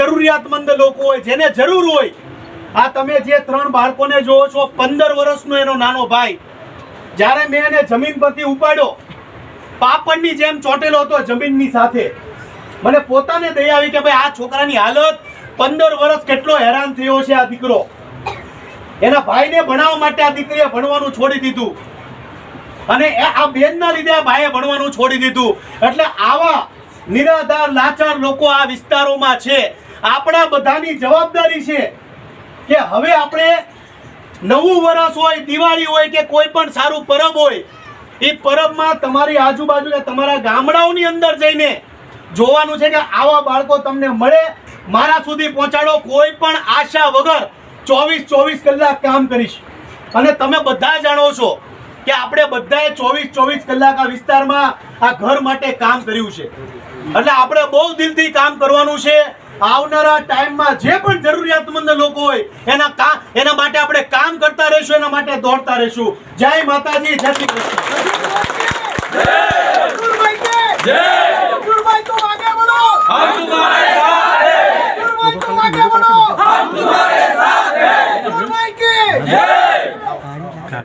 જરૂરિયાતમંદ લોકો હોય, જેને જરૂર હોય. આ તમે જે ત્રણ બાળકોને જોવો છો, પંદર વર્ષનો એનો નાનો ભાઈ, જ્યારે મેં એને જમીન પરથી ઉપાડ્યો, પાપડની જેમ ચોંટેલો હતો જમીનની સાથે. મને પોતાને દયા આવી કે ભાઈ, આ છોકરાની હાલત પંદર વર્ષ કેટલો હેરાન થયો છે આ દીકરો. એના ભાઈને ભણાવવા માટે આ દીકરીએ ભણવાનું છોડી દીધું. અને આ બેનના લીધે આ ભાઈએ ભણવાનું છોડી દીધું. એટલે આવા નિરાધાર, લાચાર લોકો આ વિસ્તારોમાં છે. આપણા બધાની જવાબદારી છે કે હવે આપણે નવું વર્ષ હોય, દિવાળી હોય કે કોઈ પણ સારું પરબ હોય, એ પરબમાં તમારી આજુબાજુ તમારા ગામડાઓની અંદર જઈને જોવાનું છે કે આવા બાળકો તમને મળે, મારા સુધી પહોંચાડો, કોઈ પણ આશા વગર ચોવીસ ચોવીસ કલાક કામ કરીશ. અને તમે બધા જાણો છો કે આપણે બધાએ ચોવીસ ચોવીસ કલાક આ વિસ્તારમાં આ ઘર માટે કામ કર્યું છે. એટલે આપણે બહુ દિલથી કામ કરવાનું છે. આવનારા ટાઈમમાં જે પણ જરૂરિયાતમંદ લોકો હોય, એના કામ એના માટે આપણે કામ કરતા રહીશું, એના માટે દોડતા રહીશું. જય માતાજી, જય શ્રી કૃષ્ણ.